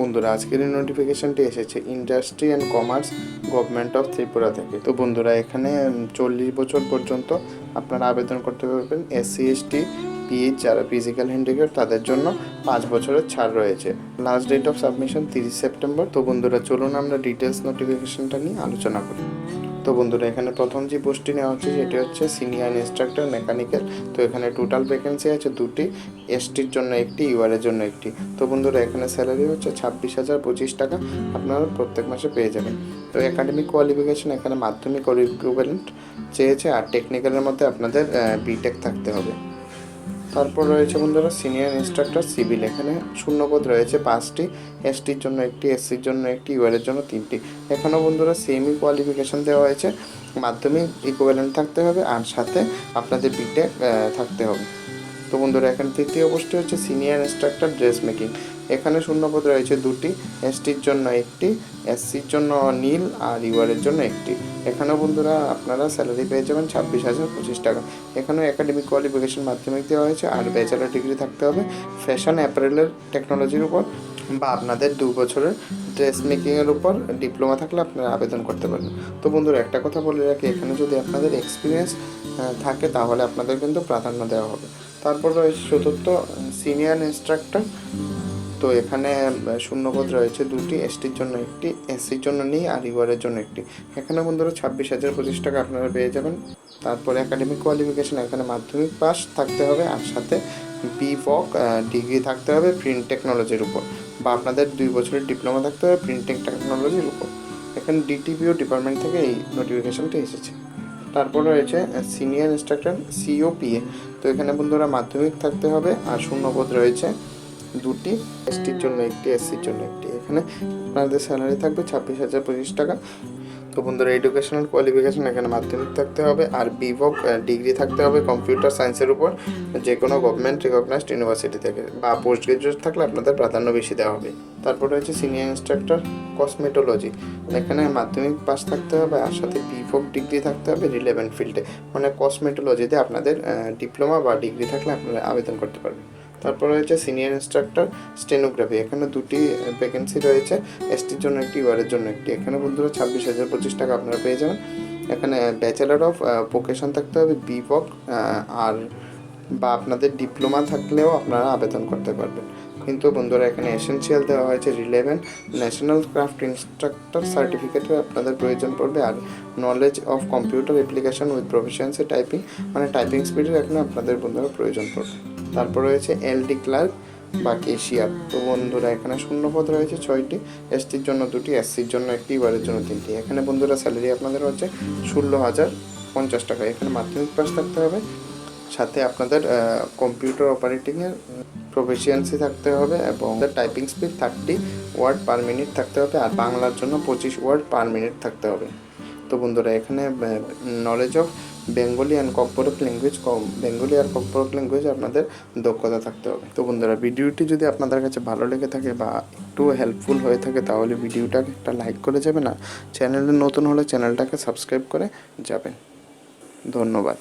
বন্ধুরা, আজকের এই নোটিফিকেশনটি এসেছে industry and commerce government of Tripura থেকে। তো বন্ধুরা, এখানে চল্লিশ বছর পর্যন্ত আপনারা আবেদন করতে পারবেন এসসি এসটি পিএইচ যারা ফিজিক্যাল হ্যান্ডিক্যাপ তাদের জন্য পাঁচ বছরের ছাড় রয়েছে। লাস্ট ডেট অফ সাবমিশন তিরিশ সেপ্টেম্বর তো বন্ধুরা, চলুন আমরা ডিটেলস নোটিফিকেশনটা নিয়ে আলোচনা করি। তো বন্ধুরা, এখানে প্রথম যে পোস্টটি নেওয়া হচ্ছে সেটি হচ্ছে সিনিয়র ইনস্ট্রাক্টর মেকানিক্যাল তো এখানে টোটাল ভ্যাকেন্সি আছে দুটি এসটির জন্য একটি ইউআরের জন্য একটি। তো বন্ধুরা, এখানে স্যালারি হচ্ছে ছাব্বিশ হাজার পঁচিশ টাকা, আপনারা প্রত্যেক মাসে পেয়ে যাবেন। তো একাডেমিক কোয়ালিফিকেশন এখানে মাধ্যমিক ইকুইভ্যালেন্ট চেয়েছে, আর টেকনিক্যালের মধ্যে আপনাদের বিটেক থাকতে হবে। তারপর রয়েছে বন্ধুরা সিনিয়র ইনস্ট্রাক্টর সিভিল। এখানে শূন্যপদ রয়েছে পাঁচটি। এসটির জন্য একটি, এসসির জন্য একটি ইউআরের জন্য তিনটি। এখানেও বন্ধুরা সেমই কোয়ালিফিকেশন দেওয়া হয়েছে। মাধ্যমিক ইকুইভ্যালেন্ট থাকতে হবে আর সাথে আপনাদের বিটেক থাকতে হবে। তো বন্ধুরা এখানে তৃতীয় পোস্টটি হচ্ছে সিনিয়র ইনস্ট্রাক্টর ড্রেস মেকিং এখানে শূন্যপদ রয়েছে দুটি, এসটির জন্য একটি, এসসির জন্য নীল আর ইউআরের জন্য একটি। এখানেও বন্ধুরা আপনারা স্যালারি পেয়ে যাবেন ছাব্বিশ হাজার পঁচিশ টাকা। এখানেও একাডেমিক কোয়ালিফিকেশন মাধ্যমিক দেওয়া হয়েছে, আর ব্যাচেলার ডিগ্রি থাকতে হবে। ফ্যাশন অ্যাপারেলের টেকনোলজির উপর বা আপনাদের দু বছরের ড্রেস মেকিংয়ের উপর ডিপ্লোমা থাকলে আপনারা আবেদন করতে পারেন তো বন্ধুরা, একটা কথা বলে রাখি, এখানে যদি আপনাদের এক্সপিরিয়েন্স থাকে তাহলে আপনাদের কিন্তু প্রাধান্য দেওয়া হবে। তারপর রয়েছে চতুর্থ সিনিয়র ইনস্ট্রাক্টর তো এখানে শূন্যপদ রয়েছে দুটি এসটির জন্য একটি এসসির জন্য নেই, আর ইউআরের জন্য একটি। এখানে বন্ধুরা ছাব্বিশ হাজার পঁচিশ টাকা আপনারা পেয়ে যাবেন। তারপরে একাডেমিক কোয়ালিফিকেশন এখানে মাধ্যমিক পাস থাকতে হবে, আর সাথে বিভক ডিগ্রি থাকতে হবে প্রিন্ট টেকনোলজির উপর। বা আপনাদের দুই বছরের ডিপ্লোমা থাকতে হবে প্রিন্টিং টেকনোলজির উপর। এখানে ডিটিপিও ডিপার্টমেন্ট থেকে এই নোটিফিকেশনটি এসেছে। তারপর রয়েছে সিনিয়র ইনস্ট্রাক্টর সিওপিএ তো এখানে বন্ধুরা মাধ্যমিক থাকতে হবে, আর শূন্যপদ রয়েছে দুটি, এসটির জন্য একটি, এসসির জন্য একটি। এখানে আপনাদের স্যালারি থাকবে ছাব্বিশ হাজার পঁচিশ টাকা। তো বন্ধুরা এডুকেশনাল কোয়ালিফিকেশন এখানে মাধ্যমিক থাকতে হবে, আর বিভোগ ডিগ্রি থাকতে হবে কম্পিউটার সায়েন্সের উপর। যে কোনো গভর্নমেন্ট রিকগনাইজড ইউনিভার্সিটি থেকে বা পোস্ট গ্রাজুয়েট থাকলে আপনাদের প্রাধান্য বেশি দেওয়া হবে। তারপর রয়েছে সিনিয়র ইনস্ট্রাক্টর কসমেটোলজি এখানে মাধ্যমিক পাস থাকতে হবে, আর সাথে বিভোগ ডিগ্রি থাকতে হবে রিলেভেন্ট ফিল্ডে মানে কসমেটোলজিতে আপনাদের ডিপ্লোমা বা ডিগ্রি থাকলে আপনারা আবেদন করতে পারবেন। তারপর রয়েছে সিনিয়র ইনস্ট্রাক্টর স্টেনোগ্রাফি এখানে দুটি ভ্যাকেন্সি রয়েছে। এসটির জন্য একটি ইউআরের জন্য একটি। এখানে বন্ধুরা ছাব্বিশ হাজার পঁচিশ টাকা আপনারা পেয়ে যাবেন। এখানে ব্যাচেলার অফ ভোকেশন থাকতে হবে বিভক আর বা আপনাদের ডিপ্লোমা থাকলেও আপনারা আবেদন করতে পারবেন। কিন্তু বন্ধুরা, এখানে এসেন্সিয়াল দেওয়া হয়েছে রিলেভেন্ট ন্যাশনাল ক্রাফট ইনস্ট্রাক্টর সার্টিফিকেটের আপনাদের প্রয়োজন পড়বে। আর knowledge of computer application with proficiency typing মানে টাইপিং স্পিডের এখানে আপনাদের বন্ধুরা প্রয়োজন পড়বে। তারপর রয়েছে এলডি ক্লার্ক বা কেশিয়ার তো বন্ধুরা, এখানে শূন্যপদ রয়েছে ছয়টি। এসটির জন্য দুটি এসসির জন্য একটি ইবারের জন্য তিনটি। এখানে বন্ধুরা স্যালারি আপনাদের হচ্ছে ষোলো হাজার পঞ্চাশ টাকা। এখানে মাধ্যমিক পাস থাকতে হবে। সাথে আপনাদের কম্পিউটার অপারেটিংয়ের প্রফেশিয়েন্সি থাকতে হবে এবং typing speed thirty word per minute থাকতে হবে আর বাংলার জন্য পঁচিশ ওয়ার্ড পার মিনিট থাকতে হবে। তো বন্ধুরা, এখানে knowledge of Bengali and Kokborok language Bengali R Kokborok language আপনাদের দক্ষতা থাকতে হবে। তো বন্ধুরা, ভিডিওটি যদি আপনাদের কাছে ভালো লেগে থাকে বা একটু হেল্পফুল হয়ে থাকে, তাহলে ভিডিওটাকে একটা লাইক করে যাবেন না চ্যানেলে নতুন হলে চ্যানেলটাকে সাবস্ক্রাইব করে যাবেন। ধন্যবাদ।